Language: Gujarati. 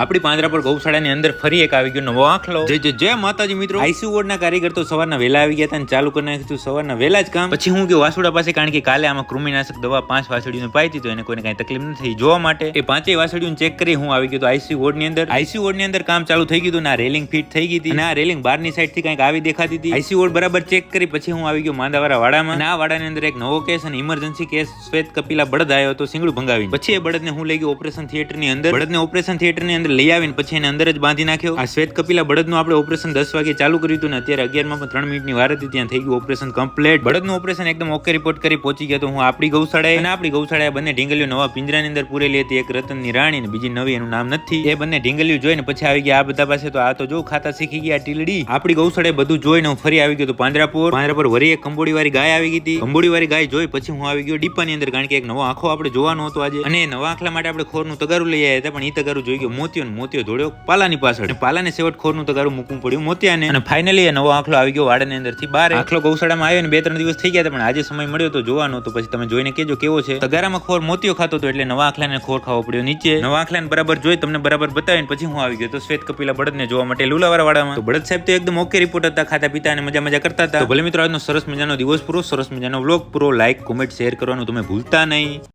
આપણી પાંદરા પર ગૌશાળાની અંદર ફરી એક આવી ગયો નવો આખલો. જે જે જય માતાજી મિત્રો. આઈસીયુ વોર્ડના કારીગર તો સવારના વહેલા આવી ગયા હતા અને ચાલુ કરી નાખ્યું સવારના વહેલા જ કામ. પછી હું ગયો વાસુડા પાસે કારણ કે કાલે આમાં કૃમિનાશક દવા પાંચ વાસળીઓને પાઈ હતી તો એને કોઈને કાંઈ તકલીફ નથી જોવા માટે. એ પાંચેય વાસળીઓને ચેક કરી હું આવી ગયો તો આઈસીયુ વોર્ડની અંદર. આઈસીયુ વોર્ડની અંદર કામ ચાલુ થઈ ગયું હતું આ રેલિંગ ફિટ થઈ ગઈ હતી. અને આ રેલિંગ બહારની સાઈડથી કંઈક આવી દેખાતી હતી. આઈસીયુ વોર્ડ બરાબર ચેક કરી પછી હું આવી ગયો માંદાવાળા વાડામાં. આ વાડાની અંદર એક નવો કેસ અને ઇમરજન્સી કેસ શ્વેત કપિલા બળદ આવ્યો હતો સિંગડું ભંગાવી પછી એ બળદને હું લઈ ગયો ઓપરેશન થિયેટરની અંદર. બળદને ઓપરેશન થિયેટરની અંદર લઈ આવીને પછી એને અંદર જ બાંધી નાખ્યો. આ શ્વેત કપિલા બળદનું આપણે ઓપરેશન દસ વાગે ચાલુ કર્યું હતું ને અત્યારે અગિયારમાં પણ ત્રણ મિનિટની વાર હતી ત્યાં થઈ ગયું ઓપરેશન કમ્પ્લીટ. બળદનું ઓપરેશન એકદમ ઓકે રિપોર્ટ કરી પહોંચી ગયો તો હું આપણી ગૌશાળાએ અને આપણી ગૌશાળાએ બંને ઢીંગલીઓ નવા પિંજરાની અંદર પૂરેલી હતી. એક રતનની રાણી ને બીજી નવી એનું નામ નથી. એ બંને ઢીંગલીઓ જોઈને પછી આવી ગયા આ બધા પાસે તો આ તો જો ખાતા શીખી ગયા ટીલડી. આપણી ગૌશાળાએ બધું જોઈને હું ફરી આવી ગયો તો પાંજરાપુર. પાંજરાપુર વરી એક કંબોડી વાળી ગાય આવી ગઈ હતી. કંબોડી વાળી ગાય જોઈ પછી હું આવી ગયો ડીપાની અંદર કારણ કે એક નવો આંખો આપણે જોવાનો હતો આજે. અને નવા આંખલા માટે આપણે ખોરનું તગારું લઈ આવ્યા હતા પણ એ તગારું જોઈ ગયો. મોતિયો ને મોતિયો દોડ્યો પાલાની પાછળ. પાલાને સેવટ ખોરનું તગારું મૂકવું પડ્યું મોતિયાને. અને ફાઇનલી એ નવો આંખલો આવી ગયો વાડાની અંદરથી બહાર આંખલો ગૌશાળામાં આવ્યો ને બે ત્રણ દિવસ થઈ ગયા પણ આજે સમય મળ્યો તો જોવાનો તો પછી તમે જોઈને કેજો કેવો છે. તગારામાં ખોર મોતિયો ખાતો હતો એટલે નવા આંખલાને ખોર ખાવો પડ્યો નીચે. નવા આંખલાને બરાબર જોઈ તમને બરાબર બતાવીને પછી હું આવી ગયો તો શ્વેત કપિલા બળદને જોવા માટે લુલાવાળા વાડામાં. તો બળદ સાહેબ તો એકદમ ઓકે રિપોર્ટ હતા, ખાતા પીતા અને મજા મજા કરતા હતા. ભલે મિત્રો આજનો સરસ મજાનો દિવસ પૂરો, સરસ મજાનો વ્લોગ પૂરો લાઈક કોમેન્ટ શેર કરવાનું તમે ભૂલતા નહીં.